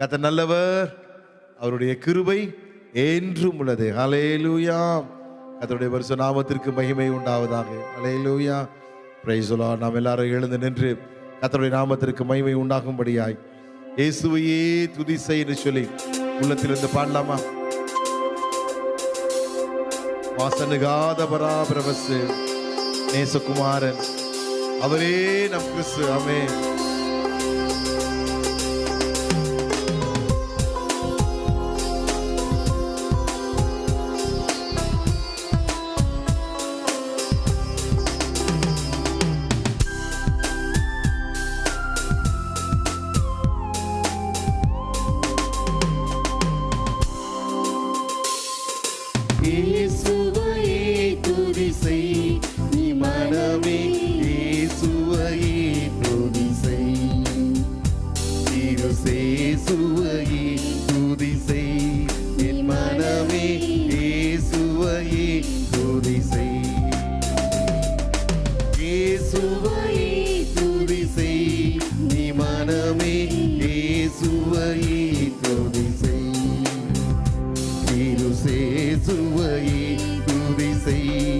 கத்த நல்லவர். அவருடைய கிருபை என்றும் உள்ளது. அலையலூயா கர்த்தருடைய வருஷ நாமத்திற்கு மகிமை உண்டாவதாக. அலையலூயா பிரைஸ் நாம் எல்லாரும் எழுந்து நின்று கர்த்தருடைய நாமத்திற்கு மகிமை உண்டாகும்படியாய். இயேசுவையே துதி செய்யு சொல்லி உள்ளத்திலிருந்து பாடலாமா? வாசனுகாத பராபரவசு நேசகுமாரன். அவரே நம் கிறிஸ்து. அமே செய் நீ மனமே இயேசுவை துதி செய் திருசேசுவையே துதி செய் என் மனமே இயேசுவை துதி செய் இயேசுவையே துதி செய் நீ மனமே இயேசுவை துதி செய் திருசேசுவையே துதி செய்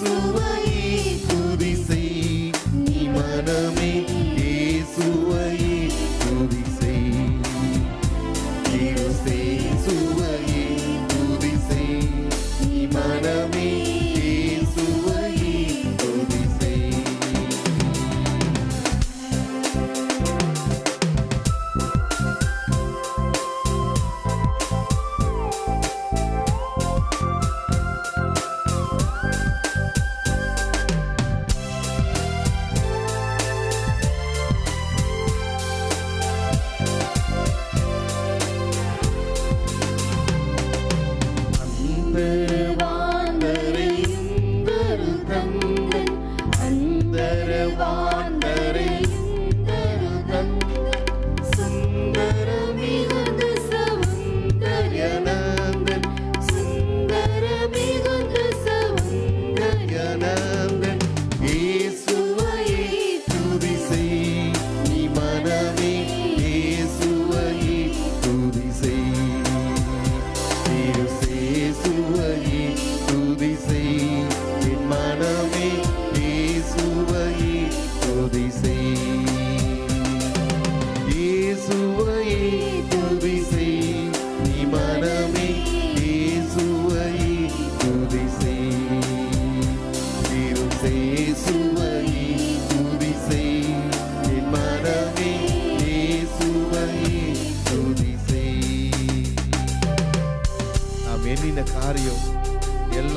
It's.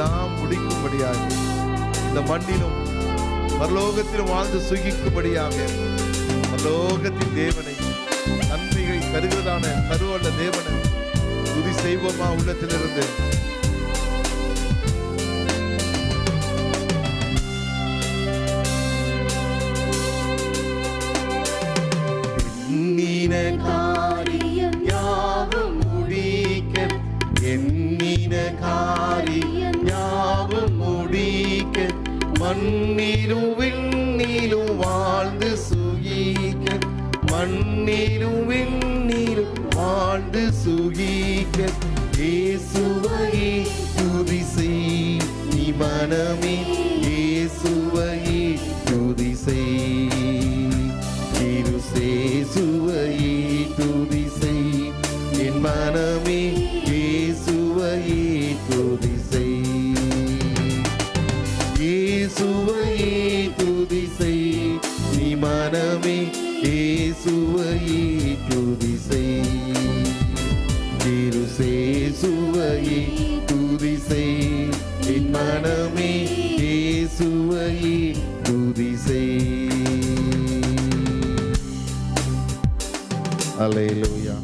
எல்லாம் முடிக்கும்படியாக இந்த மண்ணிலும் பரலோகத்திலும் வாழ்ந்து சுகிக்கும்படியாக பரலோகத்தின் தேவனை நன்மைகளை தருகிறதான தருவல்ல தேவனை துதி செய்வோமா உள்ளத்திலிருந்து. எண்ணின மண்ணிலும் விண்ணிலும் வாழ்ந்து சுகிக்க. மண்ணிலும் விண்ணிலும் வாழ்ந்து சுகிக்க. இயேசுவையே துதி செய். நீ மனமே இயேசுவையே துதி செய். திருசேசுவையே துதி செய். என் மனமே செய் அல்லேலூயா